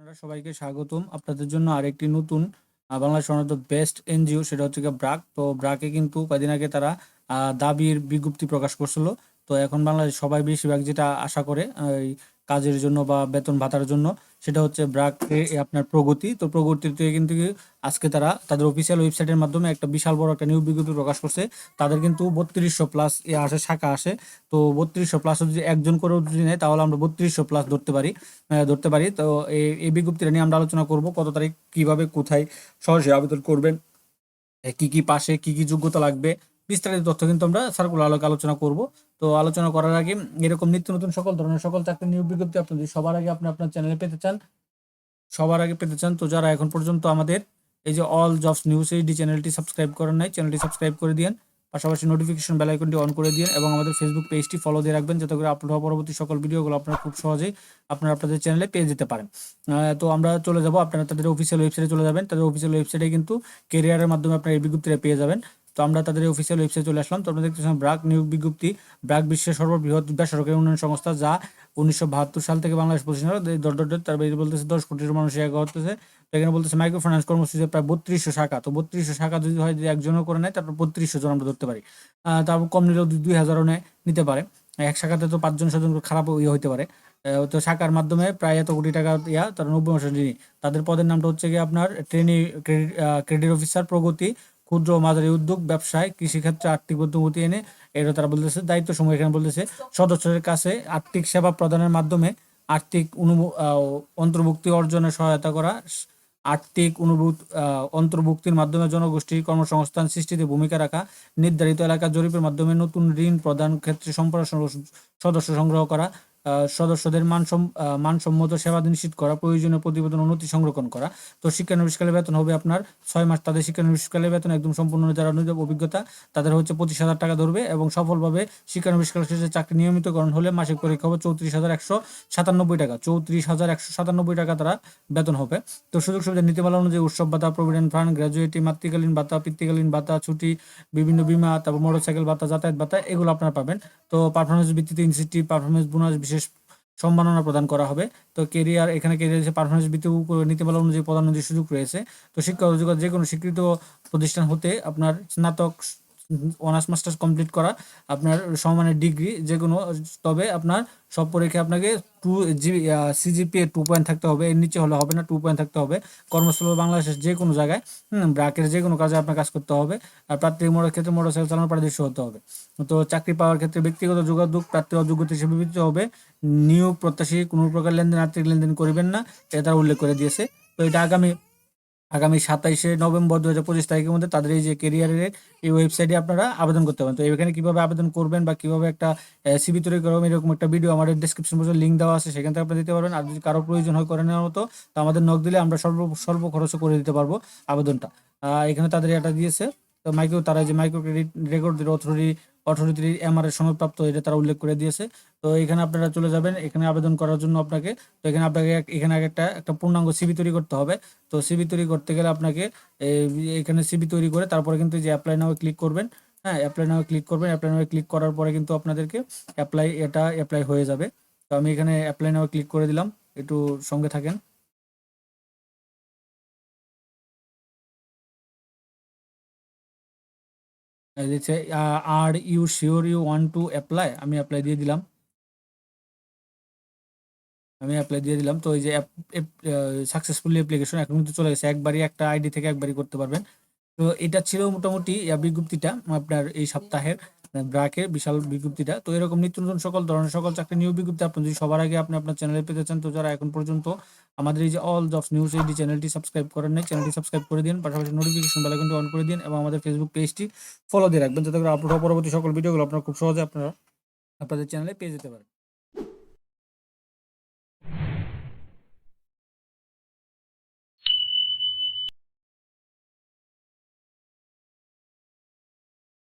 আপনারা সবাইকে স্বাগতম। আপনাদের জন্য আরেকটি নতুন বাংলা অন্যতম বেস্ট এনজিও, সেটা হচ্ছে গিয়ে ব্রাক। তো ব্রাকে কিন্তু কয়েকদিন আগে তারা দাবির বিজ্ঞপ্তি প্রকাশ করছিল। তো এখন বাংলাদেশ সবাই বেশিরভাগ যেটা আশা করে কাজের জন্য বা বেতন ভাতার জন্য, সেটা হচ্ছে ব্রাক আপনার প্রগতি। তো প্রগতিতে কিন্তু আজকে তারা তাদের অফিসিয়াল ওয়েবসাইটের মাধ্যমে একটা বিশাল বড় একটা নিয়োগ বিজ্ঞপ্তি প্রকাশ করছে। তাদের কিন্তু বত্রিশশো প্লাস এ আসে, শাখা আসে। তো বত্রিশশো প্লাস যদি একজন করে যদি নেয়, তাহলে আমরা বত্রিশশো প্লাস ধরতে পারি ধরতে পারি। তো এই এই বিজ্ঞপ্তিটা নিয়ে আমরা আলোচনা করব, কত তারিখ, কীভাবে, কোথায়, সরাসরি আবেদন করবেন কি কি পাশে, কি কি যোগ্যতা লাগবে, বিস্তারিত তথ্য কিন্তু আমরা সার্কুলার আলোকে আলোচনা করব। তো আলোচনা করার আগে এরকম নিত্য নতুন সকল ধরনের সকল চাকরি নিয়োগ বিজ্ঞপ্তি আপনি যদি সবার আগে আপনি আপনার চ্যানেলে পেতে চান, সবার আগে পেতে চান, তো যারা এখন পর্যন্ত আমাদের এই যে অল জবস নিউজ এইচডি চ্যানেলটি সাবস্ক্রাইব করেন নাই চ্যানেলটি সাবস্ক্রাইব করে দিন পাশাপাশি নোটিফিকেশন বেল আইকনটি অন করে দিন এবং আমাদের ফেসবুক পেজটি ফলো দিয়ে রাখবেন যাতে করে আপলোড হওয়া পরবর্তী সকল ভিডিওগুলো আপনারা খুব সহজেই আপনারা আপনাদের চ্যানেলে পেয়ে যেতে পারেন। তো আমরা চলে যাব, আপনারা তাদের অফিসিয়াল ওয়েবসাইটে চলে যাবেন, তাদের অফিসিয়াল ওয়েবসাইটে কিন্তু কেরিয়ারের মাধ্যমে আপনারা এই বিজ্ঞপ্তিটা পেয়ে যাবেন। তো আমরা তাদের অফিসিয়াল ওয়েবসাইটে চলে আসলাম। তো আপনারা দেখতেছেন ব্রাক নিয়োগ বিজ্ঞপ্তি, ব্রাক বিশ্বের সর্ববৃহৎ বেসরকারি উন্নয়ন সংস্থা যা উনিশশো বাহাত্তর সাল থেকে বাংলাদেশ প্রতিষ্ঠান ডট ডট ডট তার বাইরে বলতেছে দশ কোটির মানুষ এক হতেছে। তো এখানে বলতেছে মাইক্রো ফাইন্যান্স কর্মসূচি প্রায় বত্রিশশো শাখা। তো বত্রিশশো শাখা যদি হয়, যদি একজনও করে নেয়, তারপর বত্রিশশো জন আমরা ধরতে পারি। তারপর কম নিলেও দুই- হাজারও নেয় নিতে পারে। এক শাখাতে তো পাঁচজন ছজন খারাপ ইয়ে হতে পারে। তো শাখার মাধ্যমে প্রায় এত কোটি টাকা ইয়া, তারা নব্বই মাসের তাদের পদের নামটা হচ্ছে কি আপনার ট্রেনি ক্রেডিট ক্রেডিট অফিসার প্রগতি ক্ষুদ্র মাঝারি উদ্যোগ, ব্যবসায়, কৃষিক্ষেত্রে আর্থিক বুদ্ধিমতি এনে এটা তারা বলতেছে, দায়িত্ব সময় এখানে বলতেছে, সদস্যদের কাছে আর্থিক সেবা প্রদানের মাধ্যমে আর্থিক অনু অন্তর্ভুক্তি অর্জনে সহায়তা করা, আর্থিক অনুভূত অন্তর্ভুক্তির মাধ্যমে জনগোষ্ঠীর কর্মসংস্থান সৃষ্টিতে ভূমিকা রাখা, নির্ধারিত এলাকা জরিপের মাধ্যমে নতুন ঋণ প্রদান ক্ষেত্রে সম্প্রসারণ সদস্য সংগ্রহ করা সদস্যদের মানসম্মত সেবা নিশ্চিত করা, প্রয়োজনীয় প্রতিবেদন উন্নতি সংরক্ষণ করা। তো শিক্ষানবিশকালে বেতন হবে আপনার ছয় মাস। তাদের শিক্ষানবিশকালে বেতন একদম সম্পূর্ণ যারা অভিজ্ঞতা, তাদের হচ্ছে পঁচিশ হাজার টাকা ধরবে এবং সফলভাবে শিক্ষানবিশকাল শেষে চাকরি নিয়মিতকরণ হলে মাসিক পরীক্ষা হবে চৌত্রিশ হাজার একশো সাতানব্বই টাকা। চৌত্রিশ হাজার একশো সাতানব্বই টাকা তারা বেতন হবে। তো সুযোগ সুবিধা নীতিমালা অনুযায়ী উৎসব ভাতা, প্রভিডেন্ট ফান্ড, গ্র্যাজুয়েটি, মাতৃকালীন ভাতা, পিতৃকালীন ভাতা, ছুটি, বিভিন্ন বিমা, তারপর মোটরসাইকেল ভাতা, যাতায়াত ভাতা, এগুলো আপনারা পাবেন। তো পারফরমেন্স ভিত্তিতে ইনস্টিটিউট পারফরমেন্স বোনাস বিশেষ সম্মাননা প্রদান করা হবে। তো কেরিয়ার এখানে কেরিয়ার পারফরমেন্স ভিত্তিক নীতিমালা অনুযায়ী প্রধান সুযোগ রয়েছে। তো শিক্ষা অধিকার যে কোনো স্বীকৃত প্রতিষ্ঠান হতে আপনার স্নাতক অনার্স মাস্টার্স কমপ্লিট করা আপনার সমানের ডিগ্রি যে কোনো তবে আপনার সব পরীক্ষায় আপনাকে two G CGPA two point থাকতে হবে, এর নিচে হলে হবে না টু পয়েন্ট থাকতে হবে। কর্মস্থল বাংলাদেশের যে কোনো জায়গায়, হুম ব্রাকের যে কোনো কাজে আপনার কাজ করতে হবে, আর প্রার্থী মোটর ক্ষেত্রে মোটরসাইকেল চালানোর পারদর্শী হতে হবে। তো চাকরি পাওয়ার ক্ষেত্রে ব্যক্তিগত যোগাযোগ প্রার্থীর অযোগ্যতা হিসেবে বিবেচিত হবে, নিয়োগ প্রত্যাশী কোনো প্রকার লেনদেন, আর্থিক লেনদেন করবেন না, এটা উল্লেখ করে দিয়েছে। তো এটা আগামী আগামী সাতাইশে নভেম্বর দু হাজার পঁচিশ তারিখের মধ্যে তাদের এই যে কেরিয়ারের এই ওয়েবসাইটে আপনারা আবেদন করতে পারেন। তো এখানে কীভাবে আবেদন করবেন বা কীভাবে একটা সিবি তৈরি করবেন এরকম একটা ভিডিও আমাদের ডিসক্রিপশন বক্সে লিঙ্ক দেওয়া আছে, সেখান থেকে আপনারা দিতে পারবেন। আর যদি কারও প্রয়োজন হয় করে নেওয়ার মতো, তো আমাদের নক দিলে আমরা স্বল্প স্বল্প খরচে করে দিতে পারব আবেদনটা। এখানে তাদের এটা দিয়েছে। তো মাইক্রো তারা যে মাইক্রো ক্রেডিট রেকর্ড অথরিটি অথরিটির এমআর এর সনদপ্রাপ্ত এটা তারা উল্লেখ করে দিয়েছে। তো এখানে আপনারা চলে যাবেন, এখানে আবেদন করার জন্য আপনাকে, তো এখানে আপনাকে এখানে আগে একটা একটা পূর্ণাঙ্গ সিবি তৈরি করতে হবে। তো সিবি তৈরি করতে গেলে আপনাকে এখানে সিবি তৈরি করে তারপরে কিন্তু যে অ্যাপ্লাই নাও ক্লিক করবেন হ্যাঁ অ্যাপ্লাই নাও ক্লিক করবেন। অ্যাপ্লাই নাও ক্লিক করার পরে কিন্তু আপনাদেরকে অ্যাপ্লাই এটা অ্যাপ্লাই হয়ে যাবে। তো আমি এখানে অ্যাপ্লাই নাও ক্লিক করে দিলাম, একটু সঙ্গে থাকেন। দিচ্ছে are you sure you one two apply আমি অ্যাপ্লাই দিয়ে দিলাম। আমি অ্যাপ্লাই দিয়ে দিলাম। তো এই যে সাকসেসফুলি অ্যাপ্লিকেশন এখন কিন্তু চলে গেছে। একবারই একটা আইডি থেকে একবারই করতে পারবেন। তো এটা ছিল মোটামুটি বিজ্ঞপ্তিটা আপনার এই সপ্তাহের। ব্রাকের বিশাল বিজ্ঞপ্তিটা। তো এরকম নিত্য নতুন সকল ধরনের সকল চাকরি নিউ বিজ্ঞপ্তি আপনি যদি সবার আগে আপনি আপনার চ্যানেলে পেতে চান, তো যারা এখন পর্যন্ত আমাদের এই যে অল জবস নিউজ এইডি চ্যানেলটি সাবস্ক্রাইব করেন নাই চ্যানেলটি সাবস্ক্রাইব করে দিন, পাশাপাশি নোটিফিকেশন বেল আইকনটি অন করে দিন এবং আমাদের ফেসবুক পেজটি ফলো দিয়ে রাখবেন, যাতে করে আপলোড হওয়া পরবর্তী সকল ভিডিওগুলো আপনারা খুব সহজে আপনারা আপনাদের চ্যানেলে পেয়ে যেতে পারেন।